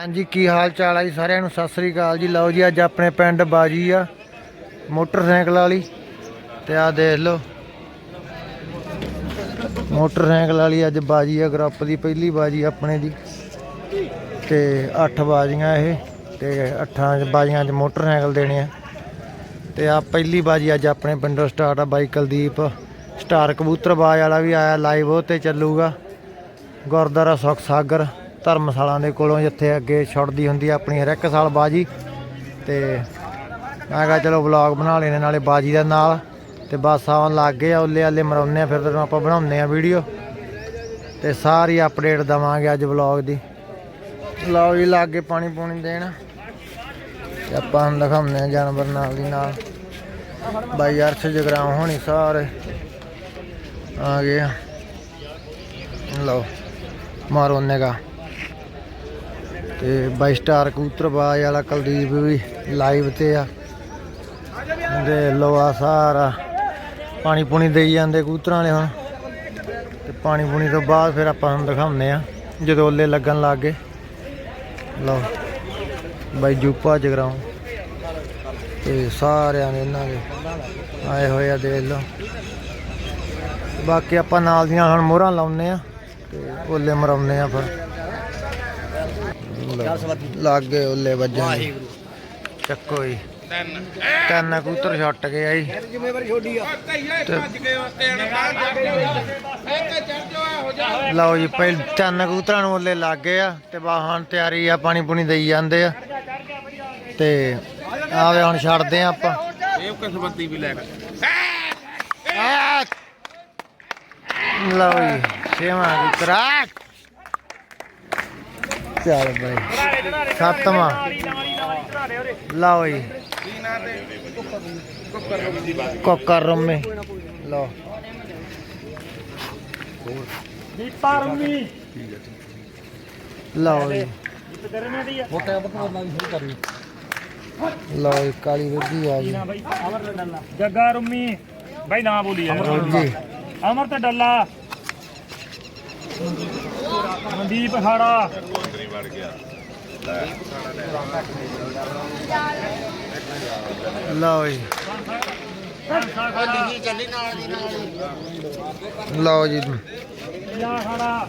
ਹਾਂਜੀ, ਕੀ ਹਾਲ ਚਾਲ ਆ ਜੀ ਸਾਰਿਆਂ ਨੂੰ? ਸਤਿ ਸ੍ਰੀ ਅਕਾਲ ਜੀ। ਲਓ ਜੀ, ਅੱਜ ਆਪਣੇ ਪਿੰਡ ਬਾਜੀ ਆ, ਮੋਟਰਸਾਈਕਲ ਵਾਲੀ। ਤੇ ਆ ਦੇਖ ਲਓ। ਮੋਟਰਸਾਈਕਲ ਵਾਲੀ ਅੱਜ ਬਾਜੀ ਆ, ਗਰੁੱਪ ਦੀ ਪਹਿਲੀ ਬਾਜੀ ਆਪਣੇ ਦੀ। ਤੇ 8 ਬਾਜੀਆਂ ਇਹ, ਤੇ 8 ਬਾਜੀਆਂ 'ਚ ਮੋਟਰਸਾਈਕਲ ਦੇਣੇ ਆ। ਤੇ ਆ ਪਹਿਲੀ ਬਾਜੀ ਅੱਜ ਆਪਣੇ ਪਿੰਡੋਂ ਸਟਾਰਟ ਆ ਬਾਈ ਕੁਲਦੀਪ। ਸਟਾਰ ਕਬੂਤਰਬਾਜ਼ ਵਾਲਾ ਵੀ ਆਇਆ ਲਾਈਵ ਉਹ ਤੇ ਚੱਲੂਗਾ। ਗੁਰਦੁਆਰਾ ਸੁਖ ਸਾਗਰ। ਧਰਮਸ਼ਾਲਾ ਦੇ ਕੋਲੋਂ ਜਿੱਥੇ ਅੱਗੇ ਛੁੱਟਦੀ ਹੁੰਦੀ ਆ ਆਪਣੀ ਹਰ ਇੱਕ ਸਾਲ ਬਾਜੀ। ਤੇ ਮੈਂ ਕਿਹਾ ਚਲੋ ਵਲੌਗ ਬਣਾ ਲੈਣੇ ਨਾਲੇ ਬਾਜੀ ਦਾ ਨਾਲ। ਤੇ ਬਸ ਆਉਣ ਲੱਗ ਗਏ ਆ, ਉੱਲੇ ਆਲੇ ਮਰਾਉਂਦੇ ਆ, ਫਿਰ ਤੈਨੂੰ ਆਪਾਂ ਬਣਾਉਂਦੇ ਆ ਵੀਡੀਓ ਤੇ ਸਾਰੀ ਅਪਡੇਟ ਦਵਾਂਗੇ ਅੱਜ ਵਲੌਗ ਦੀ। ਲਓ ਜੀ ਲਾਗੇ ਪਾਣੀ ਪੂਣੀ ਦੇਣਾ। ਤੇ ਆਪਾਂ ਹੁਣ ਦਿਖਾਉਂਦੇ ਆ ਜਾਨਵਰ ਨਾਲ ਦੀ ਨਾਲ। ਬਾਈ ਅਰਸ਼ ਜਗਰਾਉਂ ਹੋਣੀ ਸਾਰੇ। ਆ ਗਏ ਆ। ਲਓ, ਮਾਰੋ ਨੇਗਾ ਤੇ ਬਾਈ ਸਟਾਰ ਕਬੂਤਰਬਾਜ਼ ਵਾਲਾ ਕੁਲਦੀਪ ਵੀ ਲਾਈਵ ਤੇ ਆ। ਦੇ ਲੋ ਆ ਸਾਰਾ। ਪਾਣੀ ਪੂਣੀ ਦੇਈ ਜਾਂਦੇ ਕਬੂਤਰਾਂ ਵਾਲੇ ਹੁਣ। ਤੇ ਪਾਣੀ ਪੂਣੀ ਤੋਂ ਬਾਅਦ ਫਿਰ ਆਪਾਂ ਹੁਣ ਦਿਖਾਉਂਦੇ ਆ, ਜਦੋਂ ਓਲੇ ਲੱਗਣ ਲੱਗ ਗਏ। ਲਓ, ਬਾਈ ਜੂਪਾ ਜਗਰਾਉਂ ਤੇ ਸਾਰਿਆਂ ਨੇ ਇਹਨਾਂ ਦੇ ਆਏ ਹੋਏ ਆ ਦੇਖ ਲਓ। ਬਾਕੀ ਆਪਾਂ ਨਾਲ ਦੀਆਂ ਹੁਣ ਮੋਹਰਾਂ ਲਾਉਨੇ ਆ, ਤੇ ਓਲੇ ਮਰਾਉਨੇ ਆ ਫਿਰ। ਲੱਗ ਗਏ ਓਲੇ ਵੱਜਣ। ਚੱਕੋ ਜੀ। ਤਿੰਨ। ਕਬੂਤਰ ਛੱਟ ਗਏ ਆ ਜੀ। ਜ਼ਿੰਮੇਵਾਰੀ ਛੋਡੀ ਆ। ਲਓ ਜੀ ਪਹਿਲ ਤਿੰਨ ਕਬੂਤਰਾਂ ਨੂੰ ਓਲੇ ਲੱਗ ਗਏ ਆ ਤੇ ਬਾਹਣ ਤਿਆਰੀ ਆ ਪਾਣੀ ਪੂਣੀ ਦੇਈ ਜਾਂਦੇ ਆ। ਤੇ ਆਵੇ ਹੁਣ ਛੱਡਦੇ ਆ ਆਪਾਂ। ਇਹ ਕਿਸਮਤੀ ਵੀ ਲੈ ਆ! ਲਓ ਜੀ ਛੇਵਾਂ ਕਬੂਤਰਾ ਚੱਲ ਬਾਈ। ਸੱਤਵਾਂ। ਲਓ ਜੀ। ਕੋਕਰ ਰੰਮੇ। ਲਓ। ਦੀਪਾ ਰੰਮੀ। ਲਓ ਜੀ। ਦਰਮੇ ਦੀ ਆ ਲਓ ਜੀ ਕਾਲੀ ਵਿੱਧੀ ਆ ਡੱਲਾ। ਜੱਗਾ ਰੰਮੀ। ਬਾਈ ਨਾ ਬੋਲੀ। ਯਾਰ ਅਮਰ ਤੇ ਡੱਲਾ। ਮਨਦੀਪ ਖਾੜਾ। ਲਓ ਜੀ। ਲਓ ਜੀ। ਨੀਲਾ ਖਾੜਾ।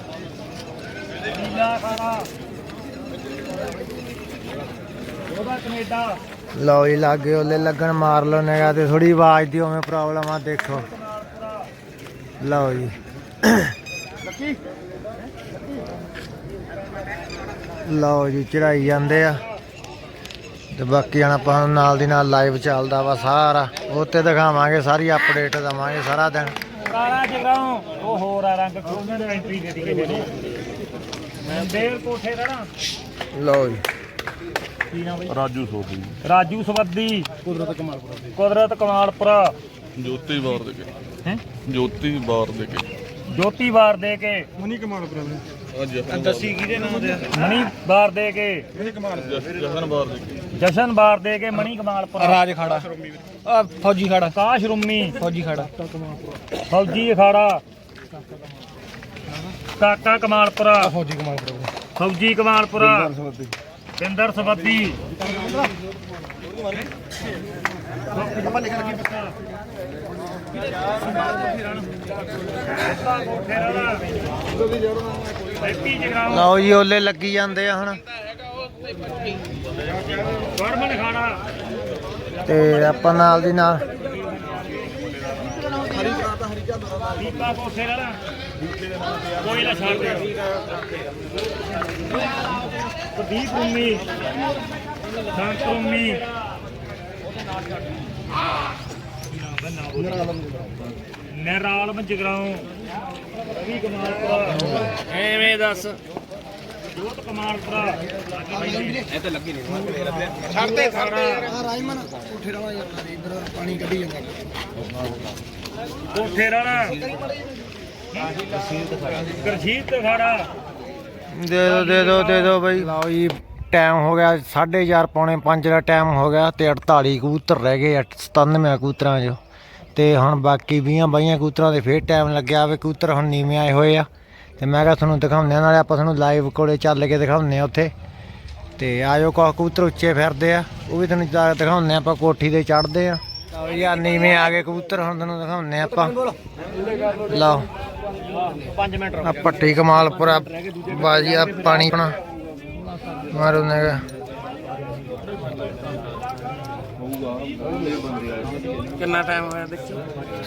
ਨੀਲਾ ਖਾੜਾ। ਉਹਦਾ ਕੈਨੇਡਾ। ਲਓ ਜੀ ਲਾਗੇ ਉਹਲੇ ਲੱਗਣ ਮਾਰ ਲਓ ਨਿਗਾ ਤੇ। ਥੋੜੀ ਆਵਾਜ਼ ਦੀ ਉਵੇਂ ਪ੍ਰੋਬਲਮ ਆ ਦੇਖੋ। ਲਓ ਜੀ। ਲਓ ਜੀ ਚੜਾਈ ਜਾਂਦੇ ਆ। ਤੇ ਬਾਕੀ ਹੁਣ ਆਪਾਂ ਨਾਲ ਦੀ ਨਾਲ ਲਾਈਵ ਚੱਲਦਾ ਵਾ ਸਾਰਾ। ਉਹ ਤੇ ਦਿਖਾਵਾਂਗੇ ਸਾਰੀ ਅਪਡੇਟ ਦਵਾਂਗੇ ਸਾਰਾ ਦਿਨ। ਕਾਲਾ ਜਗਰਾਉਂ ਉਹ ਹੋਰ ਆ ਰੰਗ ਖੋਲਣ ਦੀ ਐਂਟਰੀ ਦੇ ਦਿੱਤੀ ਕਿਸੇ ਨੇ ਦੇਰ ਕੋਠੇ ਦਾ ਨਾ। ਲਓ ਜੀ। ਕੀ ਨਾਮ ਬਈ? ਰਾਜੂ ਸੋਫੀ ਰਾਜੂ ਸਵੱਦੀ। ਕੁਦਰਤ ਕਮਾਲਪੁਰਾ ਕੁਦਰਤ ਕਮਾਲਪੁਰਾ। ਜੋਤੀ ਬਾਰ ਦੇ ਕੇ। ਹੈ? ਜੋਤੀ ਬਾਰ ਦੇ ਕੇ। ਜੋਤੀ ਵਾਰ ਦੇ ਕੇ। ਅੱਜ ਦੱਸੀ ਕਿਹਦੇ ਨਾਮ ਦੇ? ਮਣੀ ਵਾਰ ਦੇ ਕੇ? ਜਹਨ ਬਾਰ ਦੇ। ਕੇ ਜਸ਼ਨ ਵਾਰ ਦੇ ਕੇ ਮਣੀ ਕਮਾਲਪੁਰਾ। ਰਾਜ ਖਾੜਾ ਆ ਫੌਜੀ ਖਾੜਾ ਕਾਸ਼ ਰੁੰਮੀ। ਫੌਜੀ ਖਾੜਾ ਫੌਜੀ ਅਖਾੜਾ। ਕਾਕਾ ਕਮਾਲਪੁਰਾ। ਫੌਜੀ ਕਮਾਲਪੁਰਾ। ਫੌਜੀ ਕਮਾਲਪੁਰਾ। ਪਿੰਦਰ ਸਵੱਦੀ ਹੈਪੀ ਜਗਰਾਉਂ ਲਓ ਜੀ, ਓਲੇ ਲੱਗੀ ਜਾਂਦੇ ਆ ਹੁਣ। ਤੇ ਆਪਾਂ ਨਾਲ ਦੀ ਨਾਲ ਦੀਪਾ ਕੋਠੇ ਦਾ ਕੋਈ ਨਾ ਛੱਡ ਦੇ ਪ੍ਰਦੀਪ ਰੁੰਮੀ ਸੰਤ ਰੁੰਮੀ ਨਰਾਲਮ ਜਗਰਾਉਂ। ਰਵੀ ਕਮਾਲਪੁਰਾ ਐਵੇਂ ਦੱਸ। ਜੋਤ ਕਮਾਲਪੁਰਾ ਇਹ ਤਾਂ ਲੱਗੀ ਨਹੀਂ। ਛੱਡਦੇ ਖੜਾ ਰਾਜਮਨ ਉੱਠੇ ਰਵਾ ਜਾਂਦਾ ਇਧਰ ਪਾਣੀ ਕੱਢੀ ਜਾਂਦਾ ਕੋਠੇ ਰਾਣਾ ਗਰਜੀਤ ਖੜਾ ਦੇ ਦੋ ਦੇ ਦੋ ਦੇ ਦੋ ਬਈ। ਲਓ ਜੀ ਟਾਈਮ ਹੋ ਗਿਆ 4:30 ਪੌਣੇ 5 ਦਾ ਟਾਈਮ ਹੋ ਗਿਆ ਤੇ 48 ਕਬੂਤਰ ਰਹਿ ਗਏ 97 ਕਬੂਤਰਾਂ 'ਚੋਂ। ਤੇ ਹੁਣ ਬਾਕੀ 20 22 ਕਬੂਤਰਾਂ ਦੇ ਫੇਰ ਟਾਈਮ ਲੱਗਿਆ ਵੇ ਕਬੂਤਰ ਹੁਣ ਨੀਵੇਂ ਆਏ ਹੋਏ ਆ। ਤੇ ਮੈਂ ਕਿਹਾ ਤੁਹਾਨੂੰ ਦਿਖਾਉਂਦੇ ਆ ਨਾਲੇ ਆਪਾਂ ਤੁਹਾਨੂੰ ਲਾਈਵ ਕੋਲੇ ਚੱਲ ਕੇ ਦਿਖਾਉਂਦੇ ਆ ਉੱਥੇ। ਤੇ ਆਜੋ ਕੋ ਕਬੂਤਰ ਉੱਚੇ ਫਿਰਦੇ ਆ ਉਹ ਵੀ ਤੁਹਾਨੂੰ ਜਾ ਕੇ ਦਿਖਾਉਂਦੇ ਆ ਆਪਾਂ ਕੋਠੀ ਤੇ ਚੜਦੇ ਆ। ਲਓ ਯਾਰ ਨੀਵੇਂ ਆ ਗਏ ਕਬੂਤਰ ਹੁਣ ਤੁਹਾਨੂੰ ਦਿਖਾਉਂਦੇ ਆ ਆਪਾਂ। ਲਓ। 5 ਮਿੰਟ ਆ ਪੱਟੀ ਕਮਾਲਪੁਰਾ ਬਾਜੀ ਆ ਪਾਣੀ ਪਣਾ ਮਾਰੋ ਨੇਗਾ ਕਿੰਨਾ ਟਾਈਮ ਹੋਇਆ ਦੇਖੀ?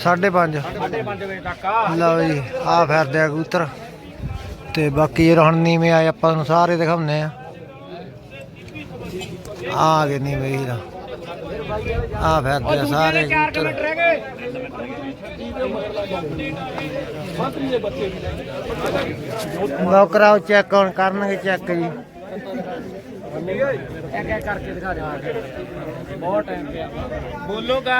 5:30 5:30 ਵਜੇ ਤੱਕ ਆ ਲਓ ਜੀ ਆ ਫਿਰਦੇ ਆ ਕਬੂਤਰ। ਤੇ ਬਾਕੀ ਇਹ ਹੁਣ ਨੀਵੇਂ ਆਏ, ਆਪਾਂ ਤੁਹਾਨੂੰ ਸਾਰੇ ਦਿਖਾਉਂਦੇ ਆ। ਆ ਗਏ ਨੀਵੇਂ ਹੀ ਦਾ ਆ ਫਿਰਦੇ ਆ ਸਾਰੇ ਕਬੂਤਰ। ਲਓ ਕਰਾਓ ਚੈੱਕ ਹੁਣ ਕਰਨਗੇ ਚੈੱਕ ਜੀ। ਇੱਕ ਇੱਕ ਕਰਕੇ ਦਿਖਾ ਦੇ ਬਹੁਤ ਟਾਈਮ ਪਿਆ। ਬੋਲੋਗਾ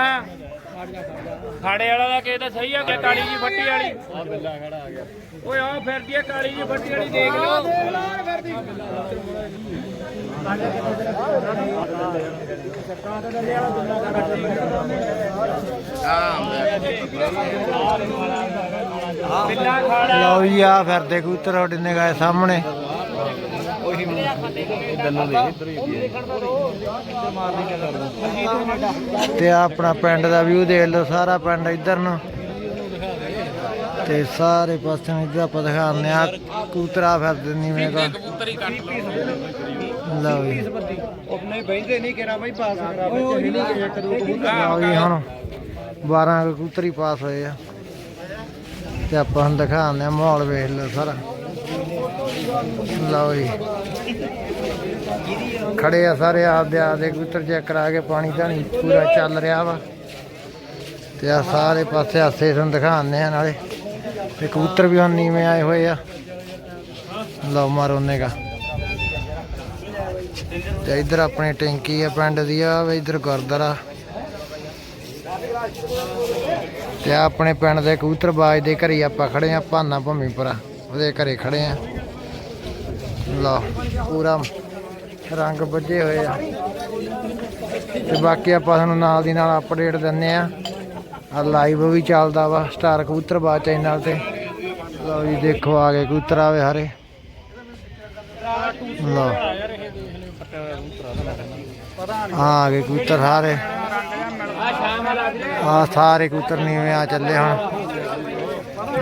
ਖਾੜੇ ਵਾਲਾ ਦਾ ਕਿਸੇ ਦਾ ਸਹੀ ਆ ਕਿ ਕਾਲੀ ਜੀ ਫੱਟੀ ਵਾਲੀ? ਆ ਬਿੱਲਾ ਖੜਾ ਆ ਗਿਆ ਓਏ ਆ ਫਿਰਦੀ ਆ ਕਾਲੀ ਜੀ ਫੱਟੀ ਵਾਲੀ ਦੇਖ ਲਓ। ਬਿੱਲਾ ਖਾੜਾ। ਲਓ ਜੀ ਆ ਫਿਰਦੇ ਕਬੂਤਰ ਤੁਹਾਡੇ ਨਿਗਾਹ ਦੇ ਸਾਹਮਣੇ ਤੇ ਆਹ ਆਪਣਾ ਪਿੰਡ ਦਾ ਵਿਊ ਦੇਖ ਲਓ, ਸਾਰਾ ਪਿੰਡ ਇੱਧਰ ਨੂੰ। ਤੇ ਸਾਰੇ ਪਾਸੇ ਇੱਧਰ ਆਪਾਂ ਦਿਖਾਉਂਦੇ ਆ ਕਬੂਤਰਾ ਫਿਰਦੇ ਨੀਵੇਂ ਦਾ ਕਬੂਤਰ ਹੀ ਕੱਟ ਲਓ ਲਓ ਜੀ। ਨਹੀਂ ਬੈਂਦੇ ਨਹੀਂ ਕਿਹਾ ਬਾਈ ਪਾਸ ਕਰਾ ਬੱਚੇ ਨਹੀਂ ਕਿ ਇੱਕ ਦੋ ਲਓ ਹੁਣ 12 ਕਬੂਤਰ ਹੀ ਪਾਸ ਹੋਏ ਆ। ਤੇ ਆਪਾਂ ਹੁਣ ਦਿਖਾਉਂਦੇ ਆ ਮਾਹੌਲ ਵੇਖ ਲਓ ਸਾਰਾ। ਲਓ ਜੀ। ਖੜੇ ਆ ਸਾਰੇ ਆਪਦੇ ਆਪਦੇ ਕਬੂਤਰ ਚੈੱਕ ਕਰਾ ਕੇ ਪਾਣੀ ਧਾਣੀ ਪੂਰਾ ਚੱਲ ਰਿਹਾ ਵਾ। ਤੇ ਆ ਸਾਰੇ ਪਾਸੇ ਹਾਸੇ ਤੁਹਾਨੂੰ ਦਿਖਾਉਂਦੇ ਆ ਨਾਲੇ। ਤੇ ਕਬੂਤਰ ਵੀ ਹੁਣ ਨੀਵੇਂ ਆਏ ਹੋਏ ਆ। ਲਓ ਮਾਰੋ ਨੇਗਾ ਤੇ ਇੱਧਰ ਆਪਣੀ ਟੈਂਕੀ ਆ, ਪਿੰਡ ਦੀ ਆ, ਵੇ ਇੱਧਰ ਗੁਰਦੁਆਰਾ। ਤੇ ਆਪਣੇ ਪਿੰਡ ਦੇ ਕਬੂਤਰ ਬਾਜ ਦੇ ਘਰੇ ਆਪਾਂ ਖੜੇ ਆ, ਭਾਨਾ ਭੰਮੀਪੁਰਾ। ਉਹਦੇ ਘਰੇ ਖੜੇ ਆ। ਲਓ, ਪੂਰਾ ਰੰਗ ਵੱਜੇ ਹੋਏ ਆ। ਤੇ ਬਾਕੀ ਆਪਾਂ ਤੁਹਾਨੂੰ ਨਾਲ ਦੀ ਨਾਲ ਅਪਡੇਟ ਦਿੰਨੇ ਆ। ਆ ਲਾਈਵ ਵੀ ਚੱਲਦਾ ਵਾ ਸਟਾਰ ਕਬੂਤਰ ਕਬੂਤਰਬਾਜ ਚੈਨਲ ਤੇ। ਲਓ ਜੀ, ਦੇਖੋ ਆ ਗਏ ਕਬੂਤਰ ਆਵੇ ਹਰੇ। ਲਓ। ਆ ਗਏ ਕਬੂਤਰ ਸਾਰੇ ਆ ਆ ਸਾਰੇ ਕਬੂਤਰ ਨੀਵੇਂ ਆ ਚੱਲੇ ਹੁਣ।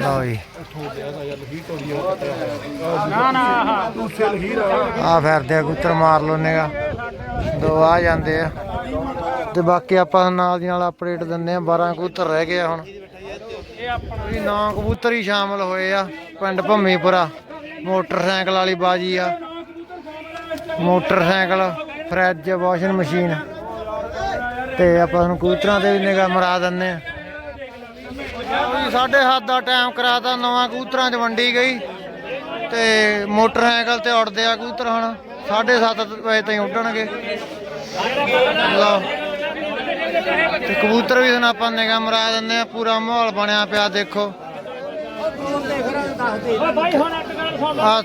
ਲਓ ਜੀ। ਨਾ ਨਾ ਆਹ ਆ ਫਿਰਦੇ ਆ, ਕਬੂਤਰ ਮਾਰ ਲੋਨੇਗਾ ਦੋ ਆ ਜਾਂਦੇ ਆ। ਤੇ ਬਾਕੀ ਆਪਾਂ ਨਾਲ ਦੀ ਨਾਲ ਅਪਡੇਟ ਦਿੰਦੇ ਆ 12 ਕਬੂਤਰ ਰਹਿ ਗਏ ਆ ਹੁਣ। ਵੀ ਨੌ ਕਬੂਤਰ ਹੀ ਸ਼ਾਮਲ ਹੋਏ ਆ, ਪਿੰਡ ਭੰਮੀਪੁਰਾ। ਮੋਟਰਸਾਈਕਲ ਵਾਲੀ ਬਾਜੀ ਆ। ਮੋਟਰਸਾਈਕਲ ਫਰਿੱਜ ਵਾਸ਼ਿੰਗ ਮਸ਼ੀਨ ਤੇ ਆਪਾਂ ਤੁਹਾਨੂੰ ਕਬੂਤਰਾਂ ਤੇ ਵੀ ਨਿਗਾਹ ਮਰਾ ਦਿੰਦੇ ਆ। ਸਾਡੇ ਹੱਥ ਦਾ ਟਾਈਮ ਕਰਾਤਾ, ਨਵਾਂ ਕਬੂਤਰਾਂ 'ਚ ਵੰਡੀ ਗਈ ਤੇ ਮੋਟਰਸਾਈਕਲ ਤੇ ਉੱਡਦੇ ਆ ਕਬੂਤਰ ਹੁਣ 7:30 ਵਜੇ ਤਾਈਂ ਉੱਡਣਗੇ। ਲਓ। ਤੇ ਕਬੂਤਰ ਵੀ ਹੁਣ ਆਪਾਂ ਨਿਗਾਹ ਮਰਾ ਦਿੰਦੇ ਆ, ਪੂਰਾ ਮਾਹੌਲ ਬਣਿਆ ਪਿਆ, ਦੇਖੋ। ਆ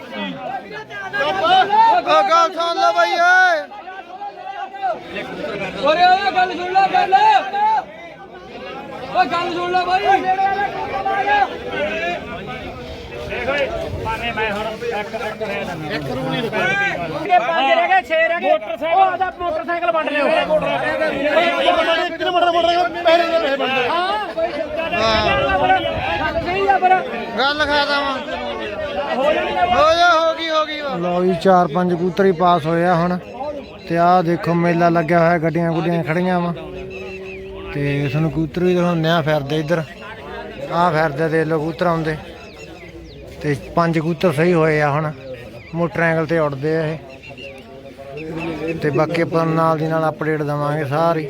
ਗੱਲ ਸੁਣ ਲੈ ਬਾਈ ਓਏ ਓਏ, ਗੱਲ ਸੁਣ ਲੈ ਗੱਲ। ਓਏ ਗੱਲ ਸੁਣ ਲੈ ਬਾਈ। ਦੇਖ ਓਏ ਪਾਣੇ ਮੈਂ ਹੁਣ ਇੱਕ ਇੱਕ ਰਹਿ ਦਿੰਦਾ ਇੱਕ ਰੂਣੀ ਦੇ ਪੰਜ ਰਹਿ ਗਏ 6 ਰਹਿ ਗਏ। ਮੋਟਰਸਾਈਕਲ। ਉਹ ਆਦਾ ਮੋਟਰਸਾਈਕਲ ਵੰਡ ਲਿਓ। ਕਿੰਨੇ ਮੋਟਰ ਮੋਟਰ ਪਹਿਲੇ ਦੇ ਪੈਸੇ ਬਣਦੇ ਸਹੀ ਆ ਪਰ ਗੱਲ ਖਾਦਾ ਵਾ ਹੋ ਜਾਣੀ ਹੋ ਜਾ ਹੋ ਗਈ ਹੋ ਗਈ। ਲਓ ਜੀ ਚਾਰ ਪੰਜ ਕਬੂਤਰ ਹੀ ਪਾਸ ਹੋਏ ਆ ਹੁਣ। ਤੇ ਆਹ ਦੇਖੋ ਮੇਲਾ ਲੱਗਿਆ ਹੋਇਆ ਗੱਡੀਆਂ ਗੁੱਡੀਆਂ ਖੜੀਆਂ ਵਾ। ਤੇ ਤੁਹਾਨੂੰ ਕਬੂਤਰ ਵੀ ਦਿਖਾਉਂਦੇ ਆ ਫਿਰਦੇ ਇੱਧਰ। ਆਹ ਫਿਰਦੇ ਦੇ ਲੋ ਕਬੂਤਰ ਆਉਂਦੇ ਤੇ ਪੰਜ ਕਬੂਤਰ ਸਹੀ ਹੋਏ ਆ ਹੁਣ। ਮੋਟਰ ਮੋਟਰਸਾਈਕਲ ਤੇ ਉੱਡਦੇ ਆ ਇਹ। ਤੇ ਬਾਕੀ ਆਪਾਂ ਨਾਲ ਦੀ ਨਾਲ ਅਪਡੇਟ ਦਵਾਂਗੇ ਸਾਰੀ।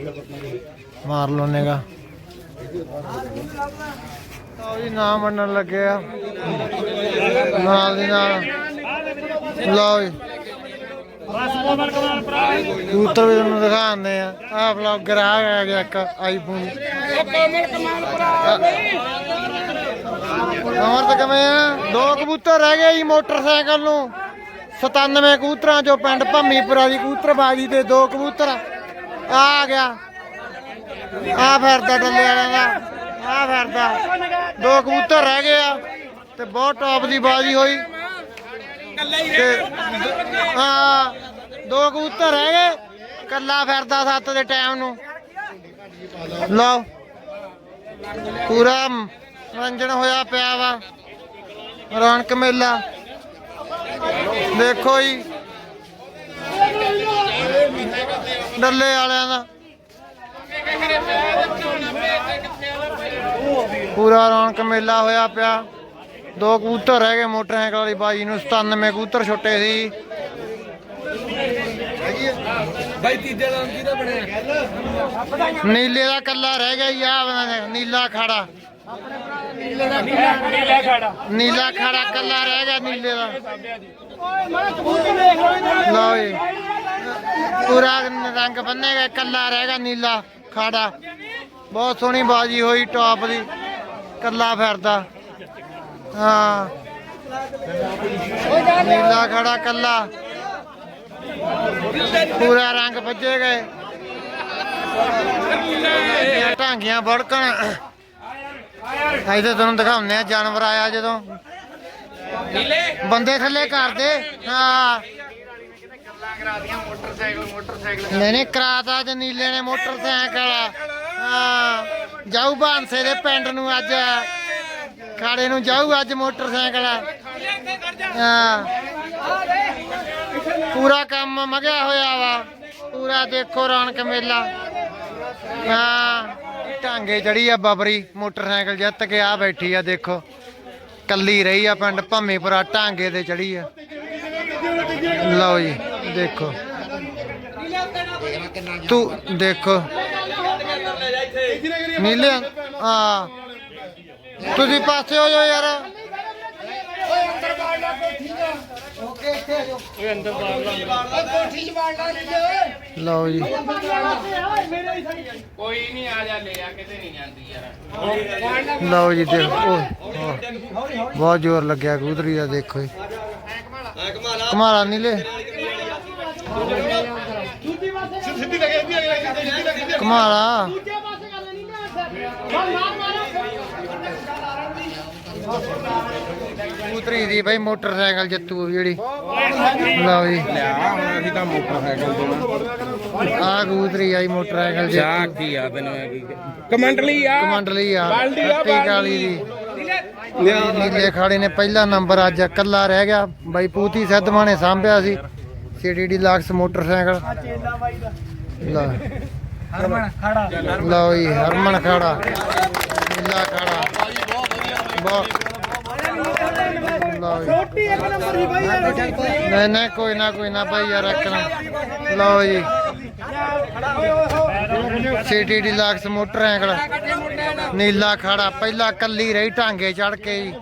ਮਾਰ ਲੋਨੇਗਾ ਲਓ ਜੀ ਨਾ ਮੰਨਣ ਲੱਗੇ ਆ। ਨਾਲ ਦੀ ਨਾਲ। ਲਓ ਜੀ ਬਸ ਕੋਮਲ ਕਮਾਲ ਭਰਾ ਕਬੂਤਰ ਵੀ ਤੁਹਾਨੂੰ ਦਿਖਾਉਂਦੇ ਆ। ਆਹ ਵਲੌਗਰ ਆ ਗਿਆ ਗਿਆ ਇੱਕ ਆਈਫੋਨ ਅਮਰ ਕਿਵੇਂ ਆ? ਦੋ ਕਬੂਤਰ ਰਹਿ ਗਏ ਜੀ ਮੋਟਰਸਾਈਕਲ ਨੂੰ। 97 ਕਬੂਤਰਾਂ ਚੋਂ ਪਿੰਡ ਭੰਮੀਪੁਰਾ ਦੀ ਕਬੂਤਰਬਾਜੀ ਦੇ ਦੋ ਕਬੂਤਰ। ਆ ਗਿਆ। ਆ ਫਿਰਦਾ ਡੱਲੇ ਵਾਲਿਆਂ ਦਾ। ਆ ਫਿਰਦਾ। ਦੋ ਕਬੂਤਰ ਰਹਿ ਗਏ ਆ ਤੇ ਬਹੁਤ ਟੌਪ ਦੀ ਬਾਜੀ ਹੋਈ। ਤੇ ਹਾਂ ਦੋ ਕਬੂਤਰ ਰਹਿ ਗਏ ਕੱਲਾ ਫਿਰਦਾ ਸੱਤ ਦੇ ਟਾਈਮ ਨੂੰ। ਲਓ ਪੂਰਾ ਮਨੋਰੰਜਨ ਹੋਇਆ ਪਿਆ ਵਾ ਰੌਣਕ ਮੇਲਾ। ਦੇਖੋ ਜੀ ਡੱਲੇ ਵਾਲਿਆਂ ਦਾ। ਪੂਰਾ ਰੌਣਕ ਮੇਲਾ ਹੋਇਆ ਪਿਆ। ਦੋ ਕਬੂਤਰ ਰਹਿ ਗਏ ਮੋਟਰਸਾਈਕਲ ਵਾਲੀ ਬਾਜੀ ਨੂੰ 97 ਕਬੂਤਰ ਛੁੱਟੇ ਸੀ। ਬਾਈ ਤੀਜਾ ਨਾਮ ਕਿਹਦਾ ਬਣਿਆ? ਨੀਲੇ ਦਾ ਕੱਲਾ ਰਹਿ ਗਿਆ ਆ ਨੀਲਾ ਖਾੜਾ ਨੀਲਾ ਖਾੜਾ ਨੀਲਾ ਖਾੜਾ ਕੱਲਾ ਰਹਿ ਗਿਆ ਨੀਲੇ ਦਾ। ਮੈਂ ਕਬੂਤਰ ਦੇਖ ਲਓ ਲਓ ਜੀ। ਪੂਰਾ ਰੰਗ ਬੰਨੇਗਾ ਕੱਲਾ ਰਹਿ ਗਿਆ ਨੀਲਾ ਖਾੜਾ ਬਹੁਤ ਸੋਹਣੀ ਬਾਜੀ ਹੋਈ ਟੌਪ ਦੀ ਕੱਲਾ ਫਿਰਦਾ। ਹਾਂ। ਨੀਲਾ ਖਾੜਾ ਕੱਲਾ। ਪੂਰਾ ਰੰਗ ਵੱਜੇ ਗਏ। ਇਹ ਢਾਂਗੀਆਂ ਵੜਕਣ। ਅਸੀਂ ਤਾਂ ਤੁਹਾਨੂੰ ਦਿਖਾਉਂਦੇ ਆ ਜਾਨਵਰ ਆਇਆ ਜਦੋਂ। ਬੰਦੇ ਥੱਲੇ ਕਰਦੇ ਹਾਂ। ਨਹੀਂ ਨਹੀਂ ਕਰਾਤਾ ਤੇ ਨੀਲੇ ਨੇ ਮੋਟਰਸਾਈਕਲ। ਹਾਂ। ਜਾਊ ਬਾਂਸੇ ਦੇ ਪਿੰਡ ਨੂੰ ਅੱਜ। ਖਾੜੇ ਨੂੰ ਜਾਊ ਅੱਜ ਮੋਟਰਸਾਈਕਲ ਹਾਂ। ਪੂਰਾ ਕੰਮ ਮਗਿਆ ਹੋਇਆ ਵਾ। ਪੂਰਾ ਦੇਖੋ ਰੌਣਕ ਮੇਲਾ। ਹਾਂ। ਢਾਂਗੇ ਚੜੀ ਆ ਬਬਰੀ ਮੋਟਰਸਾਈਕਲ ਜਿੱਤ ਕੇ ਆ ਬੈਠੀ ਆ ਦੇਖੋ। ਕੱਲੀ ਰਹੀ ਆ ਪਿੰਡ ਭੰਮੀਪੁਰਾ ਢਾਂਗੇ ਤੇ ਚੜੀ ਆ। ਲਓ ਜੀ ਦੇਖੋ। ਤੂੰ ਦੇਖੋ। ਨੀਲੇ ਹਾਂ। ਤੁਸੀਂ ਪਾਸੇ ਹੋ ਜਾਓ ਯਾਰ। ਲਓ ਜੀ। ਕੋਈ ਨਹੀਂ ਆ ਜਾ ਲੈ ਆ ਕਿਤੇ ਨਹੀਂ ਜਾਂਦੀ ਯਾਰ। ਲਓ ਜੀ ਦੇਖੋ ਓਹ, ਓਹ। ਬਹੁਤ ਜ਼ੋਰ ਲੱਗਿਆ ਕਬੂਤਰੀ ਦਾ ਦੇਖੋ ਜੀ। ਕਮਾਲਾ ਨੀਲੇ ਕਮਾਲਾ। ਕਬੂਤਰੀ ਦੀ ਬਈ ਮੋਟਰਸਾਈਕਲ ਜੱਤੂ ਜਿਹੜੀ। ਲਓ ਜੀ। ਅਸੀਂ ਤਾਂ ਮੋਟਰਸਾਈਕਲ ਤੇ ਆ ਕਬੂਤਰੀ ਆਈ ਮੋਟਰਸਾਈਕਲ ਚਾਹ ਜੱਤੂ ਕੀ ਆ ਤੈਨੂੰ ਕੀ ਕਮੈਂਟ ਲਈ ਆ। ਕਮੰਡਲੀ ਆ। ਬਾਲਟੀ ਆ, ਕੱਟੀ ਕਾਲੀ ਦੀ? ਨੀਲੇ ਖਾੜੇ ਨੇ ਪਹਿਲਾ ਨੰਬਰ ਅੱਜ ਇਕੱਲਾ ਰਹਿ ਗਿਆ। ਬਾਈ ਪੂਤੀ ਸਿੱਧਵਾਂ ਨੇ ਸਾਂਭਿਆ ਸੀ। ਸੀਡੀਡੀ ਲਾਕਸ ਮੋਟਰਸਾਈਕਲ। ਲਓ ਹਰਮਨ ਖਾੜਾ। ਲਓ ਜੀ ਹਰਮਨ ਖਾੜਾ। ਨੀਲਾ ਖਾੜਾ ਛੋਟੀ ਇੱਕ ਨੰਬਰ ਦੀ ਬਾਈ ਯਾਰ। ਨਹੀਂ ਨਹੀਂ ਕੋਈ ਨਾ ਕੋਈ ਨਾ ਭਾਈ ਯਾਰ ਰੱਖਣਾ ਲਓ ਜੀ। ਸੀਡੀਡੀ ਲਾਕਸ ਮੋਟਰਸਾਈਕਲ। ਨੀਲਾ ਖਾੜਾ ਪਹਿਲਾ ਕੱਲੀ ਰਹੀ ਢਾਂਗੇ ਚੜ ਕੇ ਜੀ।